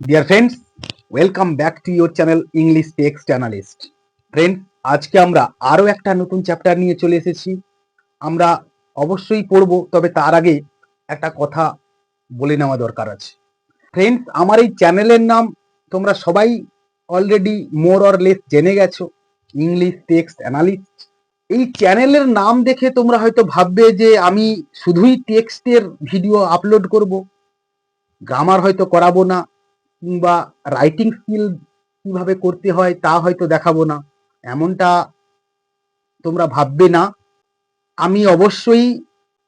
Dear friends welcome back to your channel English text analyst friend আজকে আমরা আরও একটা নতুন চ্যাপ্টার নিয়ে চলে এসেছি। আমরা অবশ্যই পড়ব, তবে তার আগে একটা কথা বলে নেওয়া দরকার আছে। ফ্রেন্ডস আমার এই চ্যানেলের নাম তোমরা সবাই অলরেডি মোর অর লেস জেনে গেছো ইংলিশ টেক্সট অ্যানালিস্ট এই চ্যানেলের নাম দেখে তোমরা হয়তো ভাববে যে আমি শুধুই টেক্সটের ভিডিও আপলোড করব গ্রামার হয়তো করাবো না কিংবা রাইটিং স্কিল কীভাবে করতে হয় তা হয়তো দেখাবো না। এমনটা তোমরা ভাববে না। আমি অবশ্যই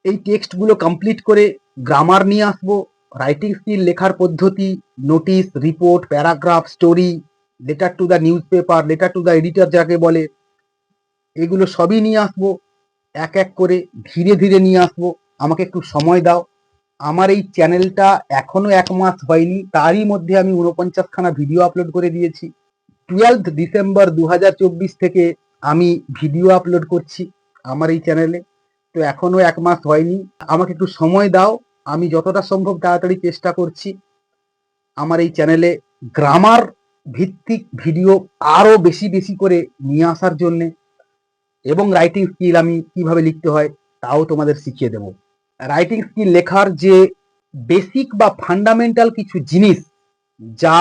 এই টেক্সটগুলো কমপ্লিট করে গ্রামার নিয়ে আসব। রাইটিং স্কিল লেখার পদ্ধতি notice report paragraph story letter to the newspaper letter to the editor যাকে বলে, এগুলো সবই নিয়ে আসব। এক এক করে ধীরে ধীরে নিয়ে আসব। আমাকে একটু সময় দাও। আমার এই চ্যানেলটা এখনও এক মাস হয়নি, তারই মধ্যে আমি উনপঞ্চাশখানা ভিডিও আপলোড করে দিয়েছি। টুয়েলথ ডিসেম্বর দু হাজার চব্বিশ থেকে আমি ভিডিও আপলোড করছি আমার এই চ্যানেলে তো এখনও এক মাস হয়নি, আমাকে একটু সময় দাও, আমি যতটা সম্ভব তাড়াতাড়ি চেষ্টা করছি। আমার এই চ্যানেলে গ্রামার ভিত্তিক ভিডিও আরও বেশি বেশি করে নিয়ে আসার জন্যে এবং রাইটিং স্কিল আমি কীভাবে লিখতে হয়, তাও তোমাদের শিখিয়ে দেবো। রাইটিং স্কিল লেখার যে বেসিক বা ফান্ডামেন্টাল কিছু জিনিস যা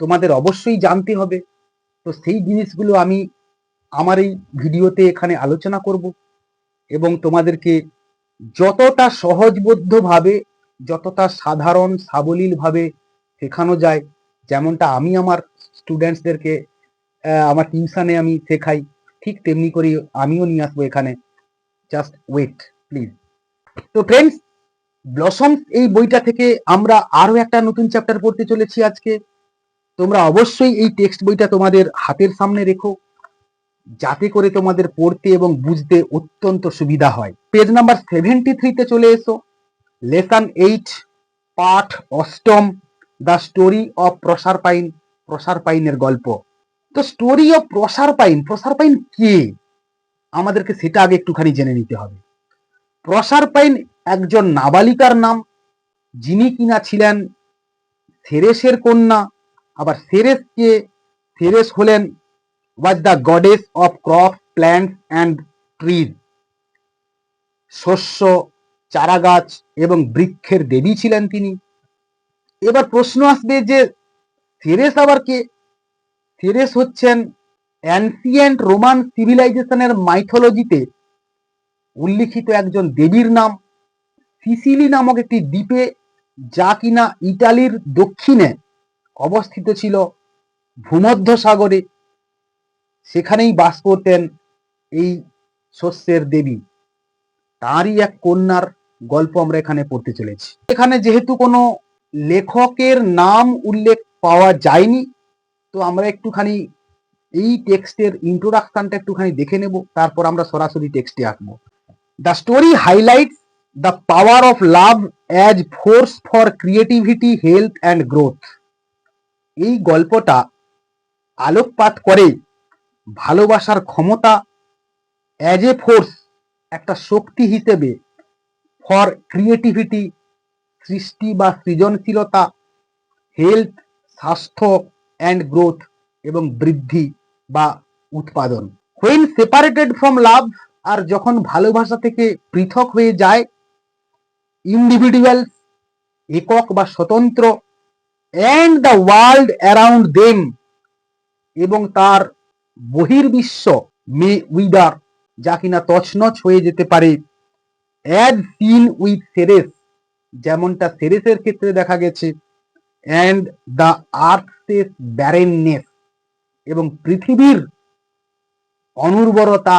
তোমাদের অবশ্যই জানতে হবে, তো সেই জিনিসগুলো আমি আমার এই ভিডিওতে এখানে আলোচনা করব এবং তোমাদেরকে যতটা সহজবোধ্যভাবে, যতটা সাধারণ সাবলীলভাবে শেখানো যায়, যেমনটা আমি আমার স্টুডেন্টসদেরকে আমার টিউশনে আমি শেখাই, ঠিক তেমনি করে আমিও নিয়ে আসব এখানে। জাস্ট ওয়েট প্লিজ তো ফ্রেন্ডস ব্লসম এই বইটা থেকে আমরা আরও একটা নতুন চ্যাপ্টার পড়তে চলেছি আজকে। তোমরা অবশ্যই এই টেক্সট বইটা তোমাদের হাতের সামনে রেখো, যাতে করে তোমাদের পড়তে এবং বুঝতে অত্যন্ত সুবিধা হয়। পেজ নাম্বার সেভেন্টি থ্রিতে চলে এসো। লেসন এইট পাঠ অষ্টম the story of Proserpine প্রসার পাইনের গল্প। তো story of Proserpine Proserpine কে? আমাদেরকে সেটা আগে একটুখানি জেনে নিতে হবে। প্রসার পাইন একজন নাবালিকার নাম, যিনি কিনা ছিলেন সেরেসের কন্যা, আবার সেরেসকে সেরেস হলেন was the goddess of crop plants and trees শস্য, চারাগাছ এবং বৃক্ষের দেবী ছিলেন তিনি। এবার প্রশ্ন আসবে যে সেরেস আবার কে? সেরেস হচ্ছেন অ্যান্সিয়েন্ট রোমান সিভিলাইজেশনের মাইথোলজিতে উল্লিখিত একজন দেবীর নাম। সিসিলি নামক একটি দ্বীপে যা কিনা ইটালির দক্ষিণে অবস্থিত ছিল ভূমধ্য সাগরে সেখানেই বাস করতেন এই শস্যের দেবী। তাঁরই এক কন্যার গল্প আমরা এখানে পড়তে চলেছি। এখানে যেহেতু কোনো লেখকের নাম উল্লেখ পাওয়া যায়নি, তো আমরা একটুখানি এই টেক্সটের ইন্ট্রোডাকশনটা একটুখানি দেখে নেব, তারপর আমরা সরাসরি টেক্সটে আসব। The story highlights the power of love as force for creativity health and growth এই গল্পটা আলোকপাত করে ভালোবাসার ক্ষমতা অ্যাজ এ ফোর্স একটা শক্তি হিসেবে ফর ক্রিয়েটিভিটি সৃষ্টি বা সৃজনশীলতা হেলথ স্বাস্থ্য অ্যান্ড গ্রোথ এবং বৃদ্ধি বা উৎপাদন। হোয়েন সেপারেটেড ফ্রম লাভ আর যখন ভালোবাসা থেকে পৃথক হয়ে যায় ইন্ডিভিজুয়াল একক বা স্বতন্ত্র and the world around them এবং তার বহির্বিশ্ব মে উইদার যা কিনা তছনছ হয়ে যেতে পারে অ্যাড সিন উইথ সেরেস যেমনটা সেরেসের ক্ষেত্রে দেখা গেছে অ্যান্ড দ্য আর্থেস ব্যারেননেস এবং পৃথিবীর অনুর্বরতা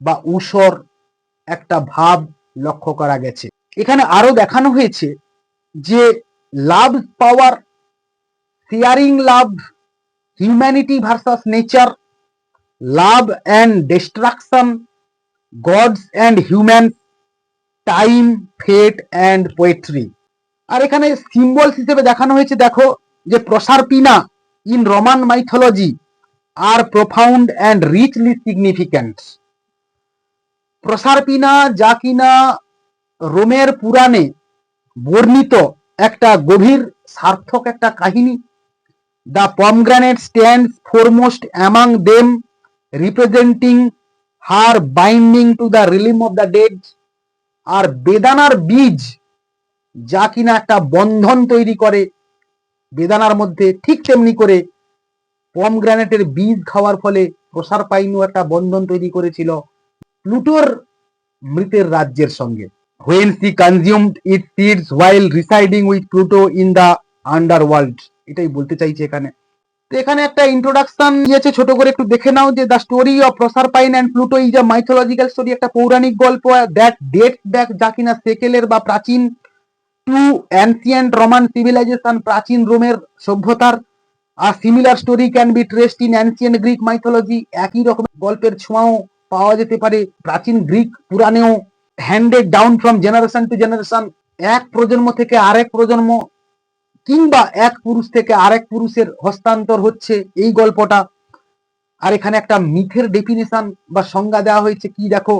বা ঊষর একটা ভাব লক্ষ্য করা গেছে। এখানে আরও দেখানো হয়েছে যে love power sharing love humanity versus nature love and destruction gods and human time fate and poetry আর এখানে সিম্বলস হিসেবে দেখানো হয়েছে, দেখো, যে Proserpina in Roman mythology R profound and richly significant Proserpina যা কিনা রোমের পুরাণে বর্ণিত একটা গভীর সার্থক একটা কাহিনী। The pomegranate stand foremost among them representing her binding to the realm of the dead. আর বেদানার বীজ যা কিনা একটা বন্ধন তৈরি করে, বেদানার মধ্যে ঠিক তেমনি করে পমগ্রানেটের বীজ খাওয়ার ফলে প্রসার পাইনও একটা বন্ধন তৈরি করেছিল। প্লুটোর মৃতের রাজ্যের সঙ্গে। When she consumed it seeds while residing with Pluto in the underworld এটাই বলতে চাইছে এখানে। তো এখানে একটা ইন্ট্রোডাকশন দিয়েছে, ছোট করে একটু দেখে নাও যে the story of Proserpine and Pluto is a mythological story একটা পৌরাণিক গল্প দ্যাট ডেট ব্যাক যা কিনা সেকেলের বা প্রাচীন টু অ্যান্সিয়েন্ট রোমান সিভিলাইজেশন প্রাচীন রোমের সভ্যতার। আর similar story can be traced in ancient Greek mythology একই রকম গল্পের ছোঁয়াও পাওয়া যেতে পারে। প্রাচীন গ্রিক পুরাণেও handed down from generation to generation এক প্রজন্ম থেকে আরেক প্রজন্ম কিংবা এক পুরুষ থেকে আরেক পুরুষের হস্তান্তর হচ্ছে এই গল্পটা। আর এখানে একটা মিথের ডেফিনেশন বা সংজ্ঞা দেওয়া হয়েছে কি দেখো?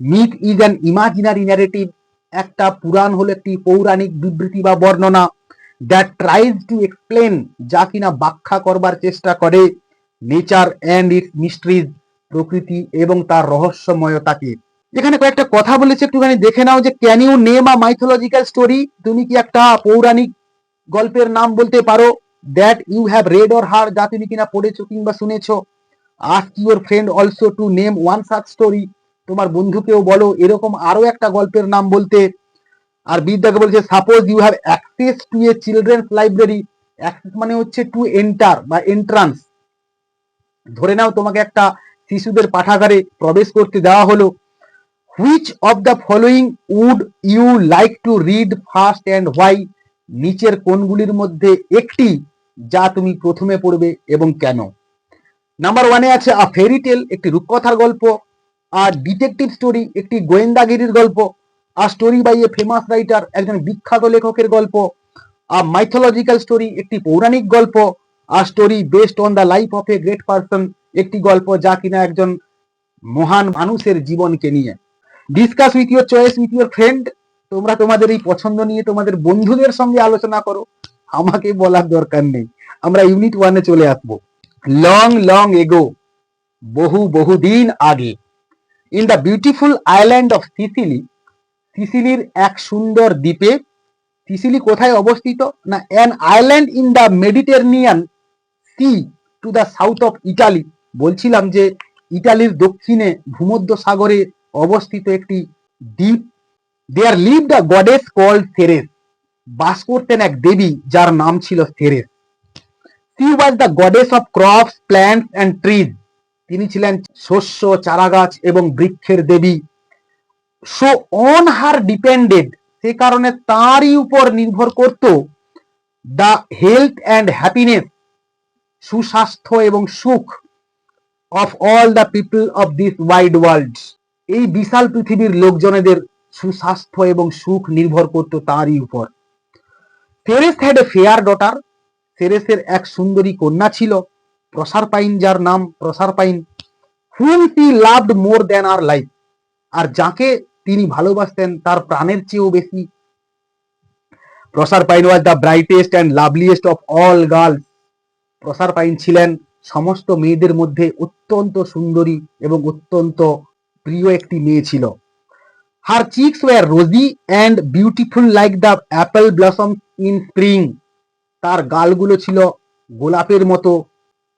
Myth is an imaginary narrative একটা পুরাণ হলো একটি পৌরাণিক বিবৃতি বা বর্ণনা দ্যাট ট্রাইজ টু এক্সপ্লেন যা কিনা ব্যাখ্যা করবার চেষ্টা করে। নেচার অ্যান্ড ইটস মিস্ট্রিজ প্রকৃতি এবং তার রহস্যময়তাকে। এখানে কয়েকটা কথা বলেছে, একটুখানি দেখে নাও যে can you name a mythological story তুমি কি একটা পৌরাণিক গল্পের নাম বলতে পারো? That you have read or heard যা তুমি কিনা পড়েছো কিংবা শুনেছো। Ask your friend also to name one such story তোমার বন্ধুকেও বলো, এরকম আরও একটা গল্পের নাম বলতে। আর বিদ্যাকে বলছে suppose you have access to a children's library access মানে হচ্ছে টু এন্টার বা এন্ট্রান্স ধরে নাও তোমাকে একটা শিশুদের পাঠাগারে প্রবেশ করতে দেওয়া হলো। Which of the following would you like to read first and why নিচের কোনগুলির মধ্যে একটি যা তুমি প্রথমে পড়বে এবং কেন? নাম্বার ওয়ানে আছে আ ফেরি টেল একটি রূপকথার গল্প। আর ডিটেকটিভ স্টোরি একটি গোয়েন্দাগিরির গল্প। আর story by a famous writer একজন বিখ্যাত লেখকের গল্প। আর মাইথোলজিক্যাল স্টোরি একটি পৌরাণিক গল্প। আর story based on the life of a great person একটি গল্প যা কিনা একজন মহান মানুষের জীবনকে নিয়ে। Discuss with your choice with your friend তোমরা তোমাদের এই পছন্দ নিয়ে তোমাদের বন্ধুদের সঙ্গে আলোচনা করো, আমাকে বলার দরকার নেই। আমরা ইউনিট ওয়ানে চলে আসব। লং লং এগো বহু বহুদিন আগে in the beautiful island of Sicily সিসিলির এক সুন্দর দ্বীপে সিসিলি কোথায় অবস্থিত? না an island in the Mediterranean Sea to the south of Italy বলছিলাম যে ইটালির দক্ষিণে ভূমধ্য সাগরে অবস্থিত একটি দ্বীপ। There live the goddess called Ceres বাস করতেন এক দেবী যার নাম ছিল Ceres she was the goddess of crops plants and trees তিনি ছিলেন শস্য, চারাগাছ এবং বৃক্ষের দেবী। সো অন হার ডিপেন্ডেড সে কারণে তারই উপর নির্ভর করত দ্য হেলথ অ্যান্ড হ্যাপিনেস সুস্বাস্থ্য এবং সুখ। Of all the people of this wide world এই বিশাল পৃথিবীর লোকজনেদের সুস্বাস্থ্য এবং সুখ নির্ভর করত তারই উপর। Ceres had a fair daughter সেরেসের এক সুন্দরী কন্যা ছিল। প্রসার পাইন যার নাম Proserpine whom he loved more than her life আর যাকে তিনি ভালোবাসতেন তার প্রাণের চেয়েও বেশি। Proserpine was the brightest and loveliest of all girls Proserpine ছিলেন সমস্ত মেয়েদের মধ্যে অত্যন্ত সুন্দরী এবং অত্যন্ত প্রিয় একটি মেয়ে ছিল। Her cheeks were rosy and beautiful like the apple blossom in spring তার গালগুলো ছিল গোলাপের মতো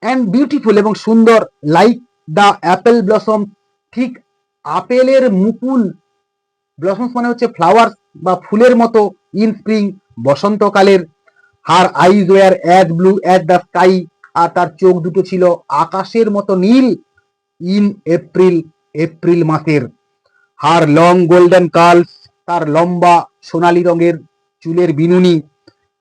অ্যান্ড বিউটিফুল এবং সুন্দর লাইক দ্য অ্যাপেল ব্লসম ঠিক আপেলের মুকুল ব্লসমস মানে হচ্ছে ফ্লাওয়ার বা ফুলের মতো in spring বসন্তকালের। Her eyes were as blue as the sky আর তার চোখ দুটো ছিল আকাশের মতো নীল ইন এপ্রিল এপ্রিল মাসের। হার লং গোল্ডেন কার্লস তার লম্বা সোনালী রঙের চুলের বিনুনি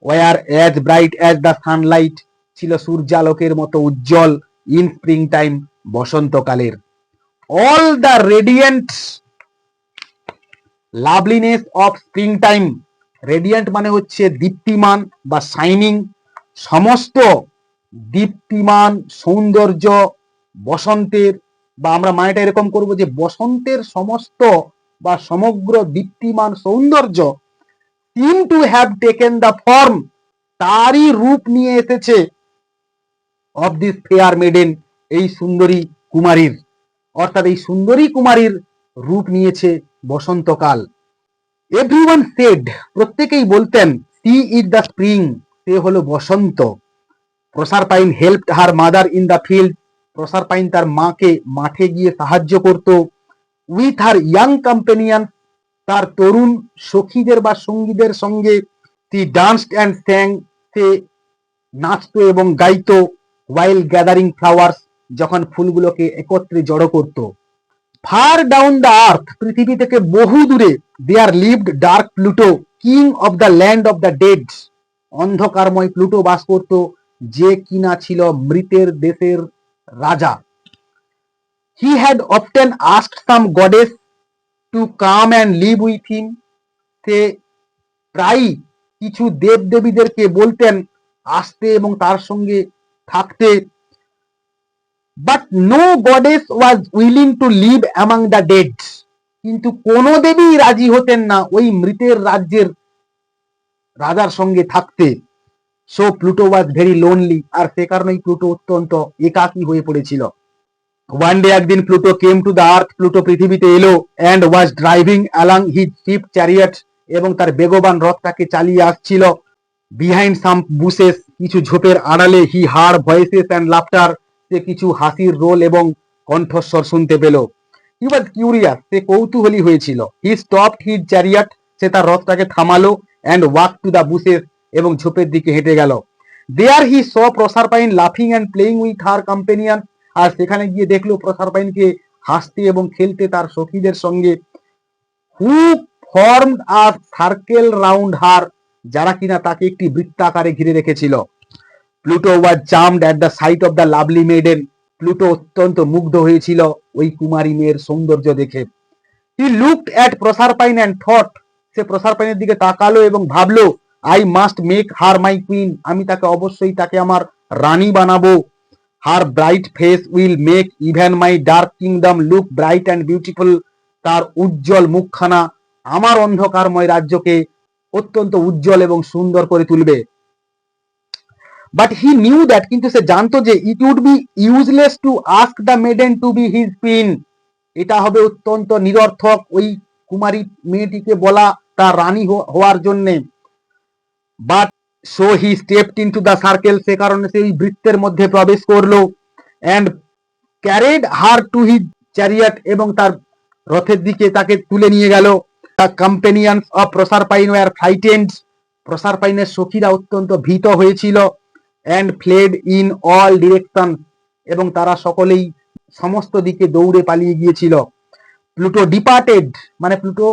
were as bright as the sunlight ছিল সূর্যালোকের মতো উজ্জ্বল in spring time বসন্তকালের। All the radiant loveliness of spring time radiant মানে হচ্ছে দীপ্তিমান বা শাইনিং সমস্ত দীপ্তিমান সৌন্দর্য বসন্তের বা আমরা মানেটা এরকম করব যে বসন্তের সমস্ত বা সমগ্র দীপ্তিমান সৌন্দর্য seem to have taken the form তারই রূপ নিয়ে এসেছে অফ দিস ফেয়ার মেডেন এই সুন্দরী কুমারীর। অর্থাৎ এই সুন্দরী কুমারীর রূপ নিয়েছে বসন্তকাল। এভরিওয়ান সেড প্রত্যেকেই বলতেন সি ইজ দ্য স্প্রিং সে হলো বসন্ত। Proserpine help her mother in the field Proserpine তার মাকে মাঠে গিয়ে সাহায্য করত। উইথ হার ইয়াং কম্পেনিয়ান তার তরুণ সখীদের বা সঙ্গীদের সঙ্গে তি ডান্সড অ্যান্ড স্যাং সে নাচতো এবং গাইত ওয়াইল গ্যাদারিং ফ্লাওয়ার্স যখন ফুলগুলোকে একত্রে জড়ো করত। ফার ডাউন দ্য আর্থ পৃথিবী থেকে বহু দূরে there lived dark Pluto king of the land of the dead অন্ধকারময় Pluto বাস করত। যে কিনা ছিল মৃতের দেশের রাজা। He had often asked some goddess to come and live with him সে প্রায়ই কিছু দেব দেবীদেরকে বলতেন আসতে এবং তার সঙ্গে থাকতে। But no goddess was willing to live among the dead কিন্তু কোনো দেবী রাজি হতেন না ওই মৃতের রাজ্যের রাজার সঙ্গে থাকতে। So Pluto was very lonely আর সে কারণেই প্লুটো অত্যন্ত একাকী হয়ে পড়েছিল। ওয়ান ডে একদিন Pluto came to the earth Pluto পৃথিবীতে এলো and was driving along his ship chariot এবং তার বেগবান রথটাকে চালিয়ে আসছিল। বিহাইন্ড সাম বুসেস কিছু ঝোপের আড়ালে he heard voices and laughter সে কিছু হাসির রোল এবং কণ্ঠস্বর শুনতে পেল। হি ওয়াজ কিউরিয়াস সে কৌতূহলী হয়েছিল। হি স্টপড হিজ চ্যারিয়ট সে তার রথটাকে থামালো and walk to the bushes এবং ঝোপের দিকে হেঁটে গেল। There he saw Proserpine লাফিং and playing with her companion আর সেখানে গিয়ে দেখল প্রসার পাইনকে হাসতে এবং খেলতে তার সখীদের সঙ্গে। Who form a circle round her যারা কিনা তাকে একটি বৃত্তাকারে ঘিরে রেখেছিল। Pluto was charmed at the sight of the lovely maiden Pluto অত্যন্ত মুগ্ধ হয়েছিল ওই কুমারী মেয়ের সৌন্দর্য দেখে। He looked at Proserpine and thought সে প্রসার পাইনের দিকে তাকালো এবং ভাবলো I must make her my queen আমি তাকে অবশ্যই তাকে আমার রানী বানাবো। Her bright face will make even my dark kingdom look bright and beautiful তার উজ্জ্বল মুখখানা আমার অন্ধকারময় রাজ্যকে অত্যন্ত উজ্জ্বল এবং সুন্দর করে তুলবে। বাট হি নিউ দ্যাট কিন্তু সে জানতো যে it would be useless to ask the maiden to be his queen এটা হবে অত্যন্ত নিরর্থক ওই কুমারী মেয়েটিকে বলা তার রানী হওয়ার জন্যে। But so he stepped into the circle সে কারণে সেই বৃত্তের মধ্যে প্রবেশ করল and carried her to his chariot এবং তার রথের দিকে তাকে তুলে নিয়ে গেল। The companions of Proserpine were frightened প্রসার পাইনের সখীরা অত্যন্ত ভীত হয়েছিল and fled in all direction এবং তারা সকলেই সমস্ত দিকে দৌড়ে পালিয়ে গিয়েছিল। প্লুটো ডিপার্টেড মানে প্লুটো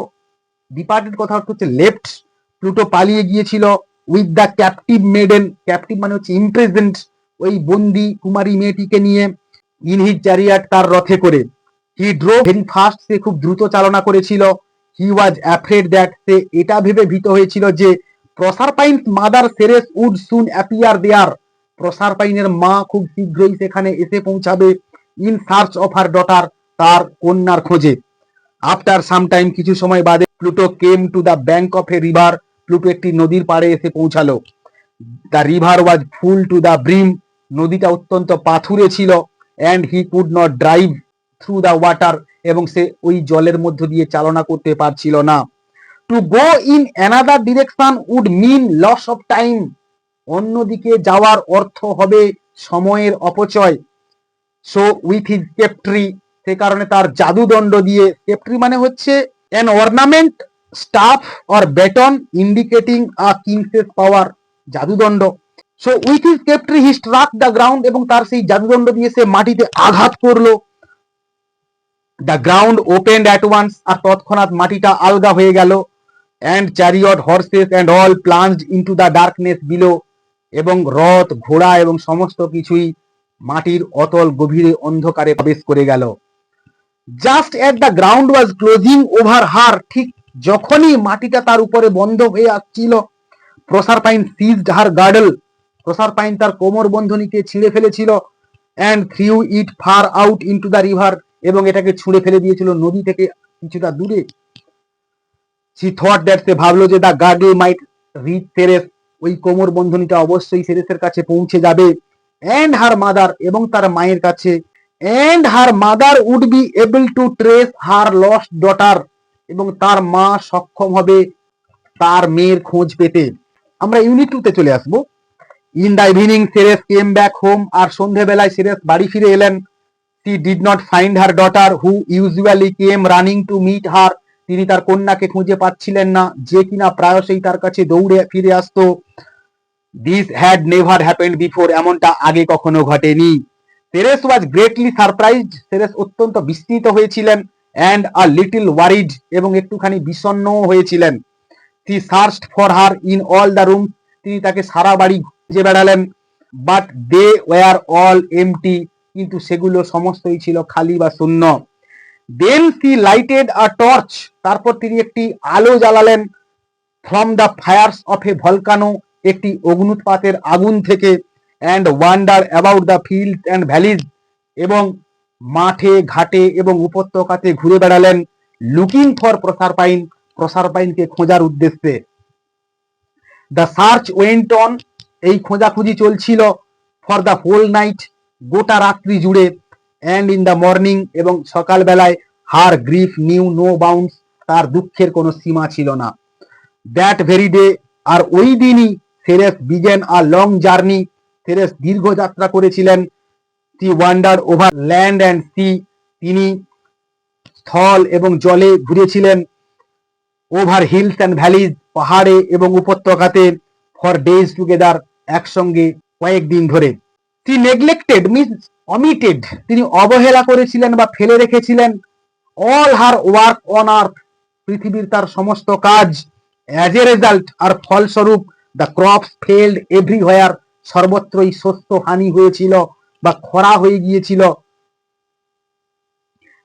ডিপার্টেড কথা হচ্ছে লেফট প্লুটো পালিয়ে গিয়েছিল। With the captive maiden captive মানে হচ্ছে ইমপ্রেজেন্ট ওই বন্দি কুমারী মেয়েটিকে নিয়ে ইন হিজ চ্যারিয়াট তার রথে করে। হি ড্রো ভেরি ফাস্ট সে খুব দ্রুত চালনা করেছিল। হি ওয়াজ অ্যাফ্রেড দ্যাট সে এটা ভেবে ভীত হয়েছিল যে Proserpine mother Ceres would soon appear there. প্রসার পাইনের মা খুব শীঘ্রই সেখানে এসে পৌঁছাবে in search of her daughter তার কন্যার খোঁজে। আফটার সাম টাইম কিছু সময় বাদে Pluto came to the bank of a river Pluto একটি নদীর পাড়ে এসে পৌঁছালো। The river was full to the brim নদীটা অত্যন্ত পাথুরে ছিল and he could not drive through the water এবং সে ওই জলের মধ্য দিয়ে চালনা করতে পারছিল না। To go in another direction would mean loss of time অন্যদিকে যাওয়ার অর্থ হবে সময়ের অপচয়। সো উইথ হিজ কেপট্রি সে কারণে তার জাদুদণ্ড দিয়ে কেপট্রি মানে হচ্ছে an ornament staff or baton indicating a king's power জাদুদণ্ড। So with his sceptre he struck the ground এবং তার সেই জাদুদণ্ড দিয়ে সে মাটিতে আঘাত করল। The ground opened at once আর তৎক্ষণাৎ মাটিটা আলগা হয়ে গেল and chariot horses and all plunge into the darkness below এবং রথ, ঘোড়া এবং সমস্ত কিছুই মাটির অতল গভীরে অন্ধকারে প্রবেশ করে গেল। Just at the ground was closing over her ঠিক যখনই মাটিটা তার উপরে বন্ধ হয়ে আসছিল, Proserpine seized her girdle, Proserpine তার কোমর বন্ধনীকে ছিঁড়ে ফেলেছিল and threw it far out into the river এবং এটাকে ছুঁড়ে ফেলে দিয়েছিল নদী থেকে কিছুটা দূরে। সি থট দ্যাট সে ভাবলো যে the girdle might reach Ceres ওই কোমর বন্ধনীটা অবশ্যই সেরেসের কাছে পৌঁছে যাবে। অ্যান্ড হার মাদার এবং তার মায়ের কাছে and her mother would be able to trace her lost daughter এবং তার মা সক্ষম হবে তার মেয়ের খোঁজ পেতে। আমরা ইউনিট টুতে চলে আসব। In the evening Ceres came back home আর সন্ধেবেলায় সেরেস বাড়ি ফিরে এলেন। He did not find her daughter who usually came running to meet her তিনি তার কন্যাকে খুঁজে পাচ্ছিলেন না, যে কিনা প্রায়শই তার কাছে দৌড়ে ফিরে আসতো। This had never happened before এমনটা আগে কখনো ঘটেনি। সেরেস ওয়াজ গ্রেটলি সারপ্রাইজড সেরেস অত্যন্ত বিস্মিত হয়েছিলেন। অ্যান্ড আ লিটল ওয়ারিড এবং একটুখানি বিষণ্ণ হয়েছিলেন। He searched for her in all the room তিনি তাকে সারা বাড়ি খুঁজে বেড়ালেন। But they were all empty কিন্তু সেগুলো সমস্তই ছিল খালি বা শূন্য। Then she lighted a torch তারপর তিনি একটি আলো জ্বালালেন। From the fires of a volcano একটি অগ্নুৎপাতের আগুন থেকে। And wander about the field and valleys এবং মাঠে, ঘাটে এবং উপত্যকাতে ঘুরে বেড়ালেন লুকিং ফর প্রসারপাইন প্রসারপাইনকে খোঁজার উদ্দেশ্যে। দ্য সার্চ ওয়েন্ট অন এই খোঁজাখুঁজি চলছিল ফর দ্য হোল নাইট গোটা রাত্রি জুড়ে অ্যান্ড ইন দ্য মর্নিং এবং সকালবেলায় her grief knew no bounds তার দুঃখের কোনো সীমা ছিল না। দ্যাট ভেরি ডে আর ওই দিনই Ceres began a long journey Ceres দীর্ঘ যাত্রা করেছিলেন। She wander over land and sea তিনি স্থল এবং জলে ঘুরেছিলেন ওভার হিলস অ্যান্ড ভ্যালিজ, পাহাড়ে এবং উপত্যকাতে ফর ডেজ টুগেদার একসঙ্গে কয়েকদিন ধরে। টি নেগলেক্টেড মিনস অমিটেড, তিনি অবহেলা করেছিলেন বা ফেলে রেখেছিলেন। All her work on earth, পৃথিবীর তার সমস্ত কাজ। অ্যাজ এ রেজাল্ট আর ফলস্বরূপ, দ্য ক্রপস ফেল্ড এভরিহোয়ার সর্বত্রই শস্য হানি হয়েছিল। বা খরা হয়ে গিয়েছিল।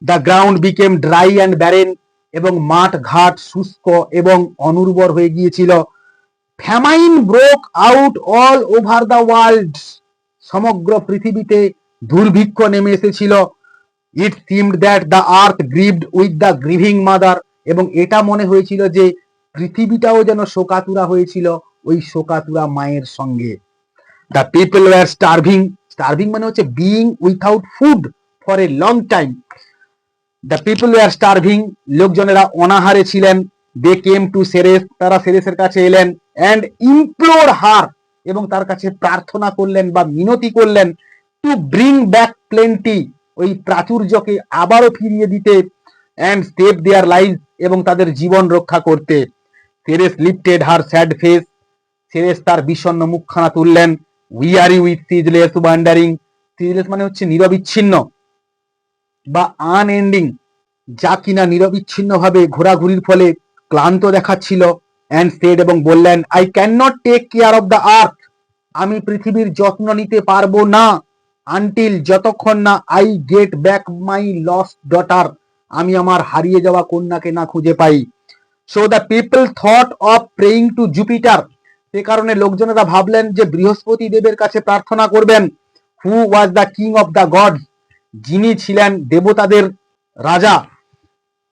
The ground became dry and barren এবং মাঠ ঘাট শুষ্ক এবং অনুর্বর হয়ে গিয়েছিল। Famine broke out all over the world সমগ্র পৃথিবীতে দুর্ভিক্ষ নেমে এসেছিল। It seemed that the earth grieved with the grieving mother এবং এটা মনে হয়েছিল যে পৃথিবীটাও যেন শোকাতুরা হয়েছিল ওই শোকাতুরা মায়ের সঙ্গে। The people were starving starving মানে হচ্ছে being without food for a long time the people were starving লোকজনেরা অনাহারে ছিলেন দে কেম টু সেরেস তারা সেরেসের কাছে এলেন অ্যান্ড ইমপ্লোর হার এবং তার কাছে প্রার্থনা করলেন বা মিনতি করলেন টু ব্রিং ব্যাক প্লেন্টি ওই প্রাচুর্যকে আবারও ফিরিয়ে দিতে অ্যান্ড সেভ দেয়ার লাইফ এবং তাদের জীবন রক্ষা করতে। Ceres lifted her sad face Ceres তার বিষণ্ণ মুখখানা তুললেন we are you with ceaseless wandering ceaseless মানে হচ্ছে নিরবিচ্ছিন্ন বা আনএন্ডিং যা কিনা নিরবিচ্ছিন্ন ভাবে ঘোরাঘুরির ফলে ক্লান্ত দেখাচ্ছিল অ্যান্ড সেড এবং বললেন I can not take care of the earth আমি পৃথিবীর যত্ন নিতে পারব না। আনটিল যতক্ষণ না I get back my lost daughter আমি আমার হারিয়ে যাওয়া কন্যাকে না খুঁজে পাই। So the people thought of praying to Jupiter সে কারণে লোকজনেরা ভাবলেন যে বৃহস্পতি দেবের কাছে প্রার্থনা করবেন। Who was the king of the god যিনি ছিলেন দেবতাদের রাজা।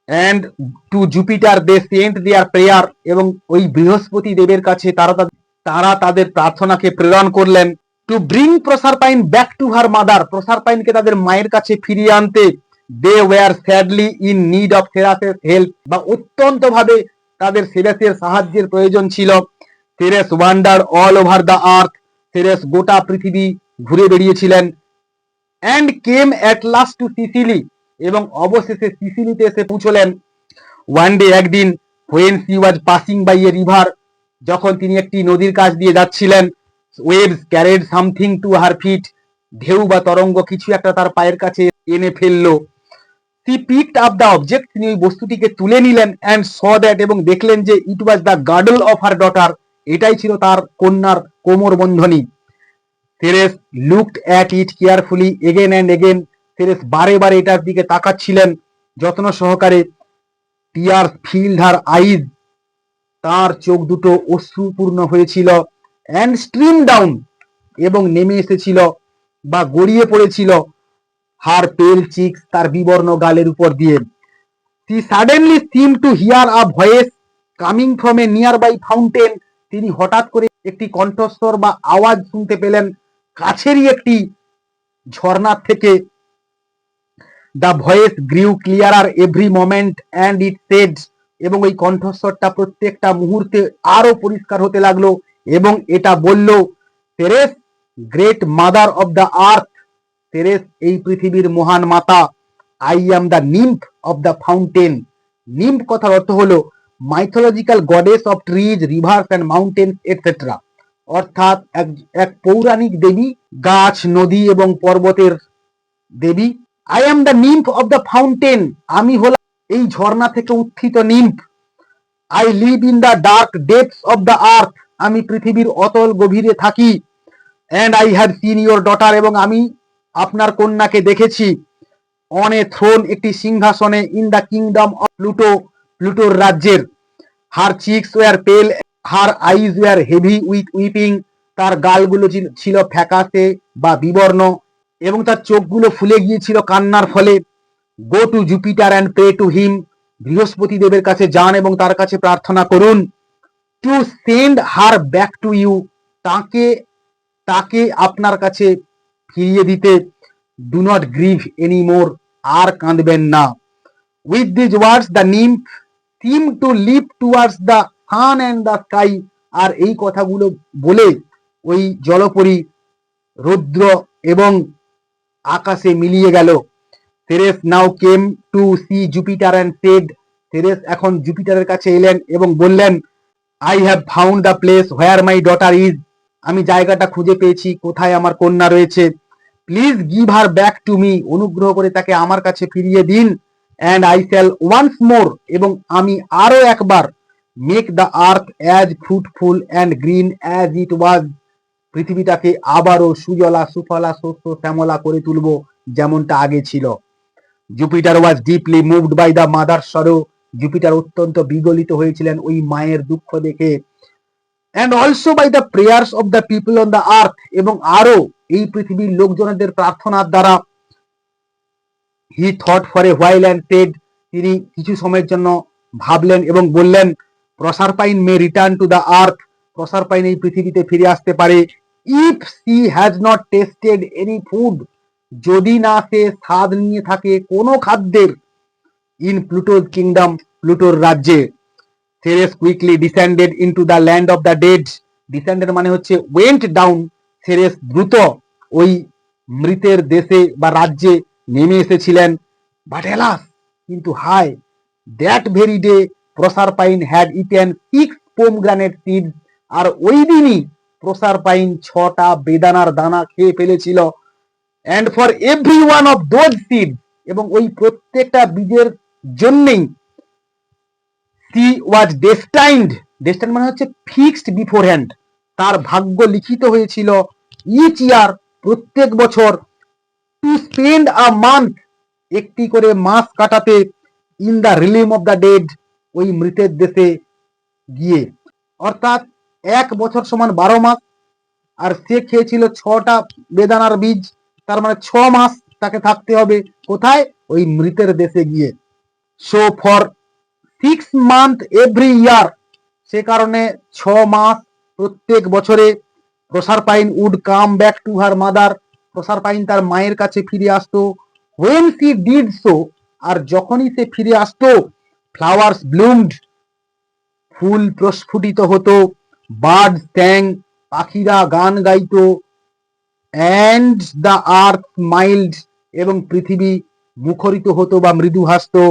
And to Jupiter they sent their prayer এবং ওই বৃহস্পতি দেবের কাছে তারা তারা তাদের প্রার্থনাকে প্রেরণ করলেন। To bring Proserpine back to her mother প্রসারপাইনকে তাদের মায়ের কাছে ফিরিয়ে আনতে they were sadly in need of থেরাসের help বা অত্যন্ত ভাবে তাদের সেরাসের সাহায্যের প্রয়োজন ছিল। Ceres wander all over the earth Ceres গোটা পৃথিবী ঘুরে বেরিয়েছিলেন and came at last to Sicily এবং অবশেষে সিসিলিতে এসে পৌঁছলেন। ওয়ান ডে একদিন when she was passing by a river যখন তিনি একটি নদীর কাছ দিয়ে যাচ্ছিলেন waves carried something to her feet ঢেউ বা তরঙ্গ কিছু একটা তার পায়ের কাছে এনে ফেলল। She picked up the object তিনি ওই বস্তুটিকে তুলে নিলেন অ্যান্ড স দ্যাট এবং দেখলেন যে it was the girdle of her daughter এটাই ছিল তার কন্যার কোমর বন্ধনী। Ceres looked at it carefully again and again Ceres বারে বারে এটার দিকে তাকাচ্ছিলেন, যত্ন সহকারে। টিয়ার ফিল্ড হার আইজ তার চোখ দুটো অশ্রুপূর্ণ হয়েছিল অ্যান্ড স্ট্রিম ডাউন এবং নেমে এসেছিল বা গড়িয়ে পড়েছিল হার পেল চিক্স তার বিবর্ণ গালের উপর দিয়ে। He suddenly seem to hear a voice coming from a nearby fountain তিনি হঠাৎ করে একটি কণ্ঠস্বর বা আওয়াজ শুনতে পেলেন, কাছেরই একটি ঝর্ণার থেকে। The voice grew clearer every moment and it said এবং ওই কণ্ঠস্বরটা প্রত্যেকটা মুহূর্তে আরও পরিষ্কার হতে লাগল এবং এটা বলল Ceres great mother of the earth Ceres এই পৃথিবীর মহান মাতা, I am the nymph of the fountain. Nymph কথার অর্থ হলো mythological goddess of trees rivers and mountain etcetera অর্থাৎ এক এক পৌরাণিক দেবী, গাছ, নদী এবং পর্বতের দেবী। I am the nymph of the fountain আমি হলাম এই ঝর্ণা থেকে উত্থিত nymph I live in the dark depths of the earth আমি পৃথিবীর অতল গভীরে থাকি। And I have seen your daughter এবং আমি আপনার কন্যাকে দেখেছি। অন এ থ্রোন একটি সিংহাসনে in the kingdom of Pluto প্লুটোর রাজ্যের her cheeks were pale, her eyes were heavy with weeping, তার গালগুলো ছিল- ফ্যাকাসে বা বিবর্ণ এবং তার চোখগুলো ফুলে গিয়েছিল কান্নার ফলে। Go to Jupiter and pray to him বৃহস্পতি দেবের কাছে যান এবং তার কাছে প্রার্থনা করুন। To send her back to you তাকে তাকে আপনার কাছে ফিরিয়ে দিতে। Do not grieve any more আর কাঁদবেন না। With this words the nymph seem to leave towards the sun and the sky আর এই কথাগুলো বলে ওই জলপরি রৌদ্র এবং আকাশে মিলিয়ে গেল। Ceres now came to see Jupiter and said Ceres এখন জুপিটারের কাছে এলেন এবং বললেন I have found the place where my daughter is আমি জায়গাটা খুঁজে পেয়েছি। কোথায় আমার কন্যা রয়েছে? Please give her back to me অনুগ্রহ করে তাকে আমার কাছে ফিরিয়ে দিন। And I shall once more এবং আমি আরও একবার make the earth as fruitful and green as it was পৃথিবীটাকে আবারও সুজলা, সুফলা, শস্য, শ্যামলা করে তুলবো, যেমনটা আগে ছিল। Jupiter was deeply moved by the mother sorrow Jupiter অত্যন্ত বিগলিত হয়েছিলেন ওই মায়ের দুঃখ দেখে। And also by the prayers of the people on the earth এবং আরও এই পৃথিবীর লোকজনদের প্রার্থনার দ্বারা he thought for a while and said তিনি কিছু সময়ের জন্য ভাবলেন এবং বললেন, Proserpine may return to the earth Proserpine এই পৃথিবীতে ফিরে আসতে পারে। If she has not tasted any food যদি না সে স্বাদ নিয়ে থাকে কোনো খাদ্যের ইন প্লুটোর কিংডম প্লুটোর রাজ্যে। Ceres quickly descended into the land of the dead descended মানে হচ্ছে ওয়েন্ট ডাউন সেরেস দ্রুত ওই মৃতের দেশে বা রাজ্যে নেমে এসেছিলেন। বাট এলাস কিন্তু by that very day, Proserpine had eaten six pomegranate seeds আর ওই দিনই প্রসার পাইন ছটা বেদানার দানা খেয়ে ফেলেছিল। And for every one of those seed এবং ওই প্রত্যেকটা বীজের জন্যেই সি ওয়াজ ডেস্টাইন্ড ডেস্টাইন মানে হচ্ছে ফিক্সড বিফোর হ্যান্ড তার ভাগ্য লিখিত হয়েছিল। ইচ ইয়ার প্রত্যেক বছর টু স্পেন্ড আ মান্থ একটি করে মাস কাটাতে in the realm of the dead ওই মৃতের দেশে গিয়ে। অর্থাৎ এক বছর সমান বারো মাস, আর সে খেয়েছিল ছটা বেদানার বীজ, তার মানে ছ মাস তাকে থাকতে হবে কোথায়? ওই মৃতের দেশে গিয়ে। So for six month every year সে কারণে ছ মাস প্রত্যেক বছরে Proserpine would come back to her mother Proserpine তার মায়ের কাছে ফিরে আসতো। ওয়েন সি ডিড সো আর যখনই সে ফিরে আসতো ফ্লাওয়ার্স ব্লুমড ফুল প্রস্ফুটিত হতো বার্ড স্যাং পাখিরা গান গাইত অ্যান্ড দ্য আর্থ মাইল্ড এবং পৃথিবী মুখরিত হতো বা মৃদু হাসতো।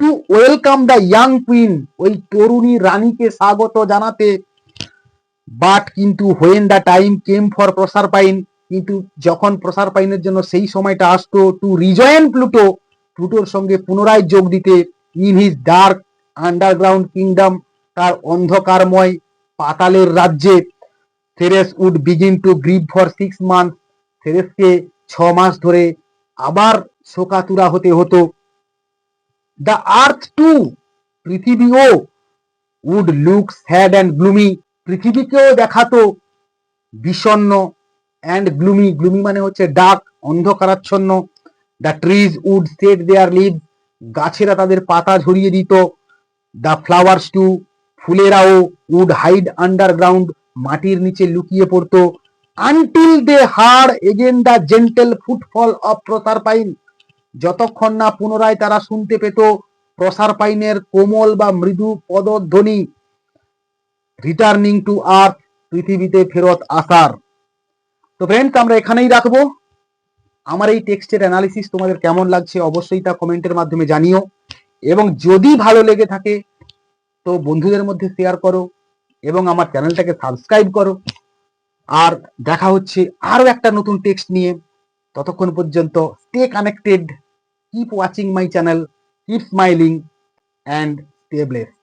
To welcome the young queen ওই তরুণী রানীকে স্বাগত জানাতে বাট কিন্তু when the time came for Proserpine কিন্তু যখন প্রসার পাইনের জন্য সেই সময়টা আসতো টু রিজয়েন প্লুটো প্লুটোর সঙ্গে পুনরায় যোগ দিতে in his dark underground kingdom তার অন্ধকারময় পাতালের রাজ্যে Ceres would begin to grieve for six month থেরেসকে ছ মাস ধরে আবার শোকাতুরা হতে হতো। The earth too পৃথিবীও would look sad and gloomy পৃথিবীকেও দেখাতো বিষণ্ণ অ্যান্ড গ্লুমি গ্লুমি মানে হচ্ছে dark অন্ধকারাচ্ছন্ন the trees would shed their leave গাছেরা তাদের পাতা ঝরিয়ে দিত দ্য ফ্লাওয়ার্স টু ফুলেরাও উড হাইড আন্ডারগ্রাউন্ড মাটির নিচে লুকিয়ে পড়তো until they heard again the gentle footfall of Proserpine যতক্ষণ না পুনরায় তারা শুনতে পেত প্রসার পাইনের কোমল বা মৃদু পদধ্বনি রিটার্নিং টু আর্থ পৃথিবীতে ফেরত আসার। তো ফ্রেন্ডস আমরা এখানেই রাখব। আমার এই টেক্সটের অ্যানালিসিস তোমাদের কেমন লাগছে অবশ্যই তা কমেন্টের মাধ্যমে জানিও। এবং যদি ভালো লেগে থাকে, তো বন্ধুদের মধ্যে শেয়ার করো এবং আমার চ্যানেলটাকে সাবস্ক্রাইব করো। আর দেখা হচ্ছে আরও একটা নতুন টেক্সট নিয়ে। ততক্ষণ পর্যন্ত stay connected keep watching my channel keep smiling and stay blessed